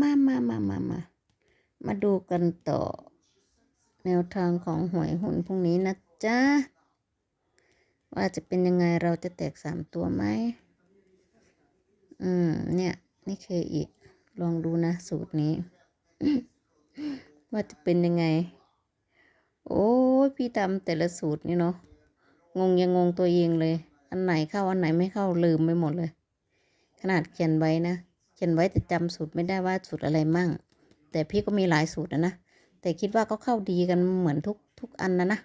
มามามามามา มาดูกันต่อ แนวทางของหวยหุ้นพรุ่งนี้นะจ๊ะ ว่าจะเป็นยังไงเราจะแตกสามตัวไหม อืม เนี่ย นี่เคอีก ลองดูนะสูตรนี้ ว่าจะเป็นยังไง โอ้ยพี่ตำแต่ละสูตรนี่เนาะ งงยังงงตัวเองเลย อันไหนเข้าอันไหนไม่เข้าลืมไปหมดเลย ขนาดเขียนไว้นะ ขียนไว้แต่จำสูตรไม่ได้ว่าสูตรอะไรมั่ง แต่พี่ก็มีหลายสูตรนะนะ แต่คิดว่าก็เข้าดีกันเหมือนทุกทุกอันนะนะ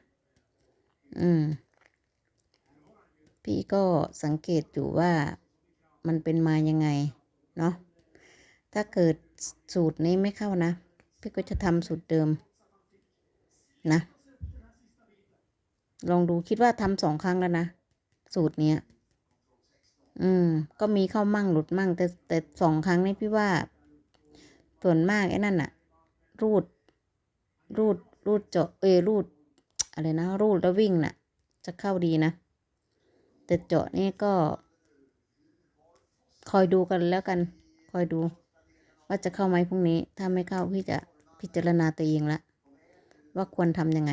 อืม พี่ก็สังเกตอยู่ว่ามันเป็นมายังไง เนาะ ถ้าเกิดสูตรนี้ไม่เข้านะ พี่ก็จะทำสูตรเดิม นะ ลองดูคิดว่าทำสองครั้งแล้วนะ สูตรเนี้ย อืม ก็มีเข้ามั่งหลุดมั่ง แต่แต่สองครั้งนี้พี่ว่า ส่วนมากไอ้นั่นอะรูด รูด รูดเจาะเอรูด อะไรนะ รูดแล้ววิ่งน่ะ จะเข้าดีนะ แต่เจาะนี่ก็ คอยดูกันแล้วกัน คอยดู ว่าจะเข้าไหมพรุ่งนี้ ถ้าไม่เข้าพี่จะพิจารณาตัวเองละว่าควรทำยังไง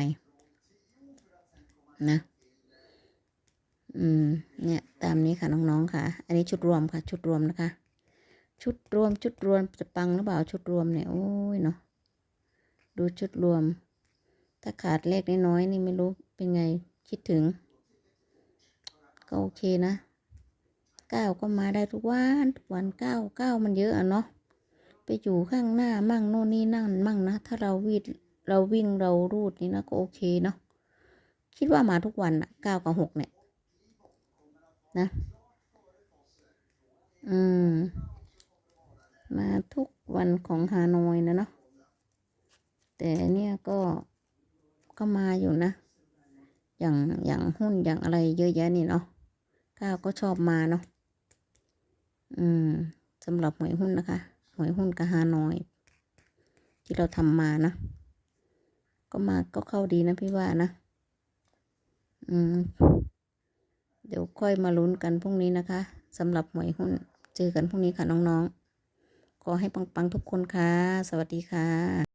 นะ อืม เนี่ย ตามนี้ค่ะน้องๆค่ะ อันนี้ชุดรวมค่ะ ชุดรวมนะคะ ชุดรวมชุดรวมจะปังหรือเปล่าชุดรวมเนี่ยโอ้ยเนาะดูชุดรวม ถ้าขาดเลขน้อยๆนี่ไม่รู้เป็นไงคิดถึง ก็โอเคนะเก้าก็มาได้ทุกวันทุกวันเก้าเก้ามันเยอะอะเนาะไปอยู่ข้างหน้ามั่งโน่นนี่นั่นมั่งนะ ถ้าเราวิดเราวิ่งเรารูดนี่นะก็โอเคเนาะคิดว่ามาทุกวันอะเก้ากับหกเนี่ย นะ อืม มาทุกวันของฮานอยนะเนาะ แต่เนี่ยก็ก็มาอยู่นะ อย่างอย่างหุ้นอย่างอะไรเยอะแยะนี่เนาะก้าวก็ชอบมาเนาะ อืมสำหรับหวยหุ้นนะคะหวยหุ้นกับฮานอย ที่เราทำมานะ ก็มาก็เข้าดีนะพี่ว่านะ อืม เดี๋ยวค่อยมาลุ้นกันพรุ่งนี้นะคะสำหรับหวยหุ้นเจอกันพรุ่งนี้ค่ะน้องๆ ขอให้ปังๆทุกคนค่ะ สวัสดีค่ะ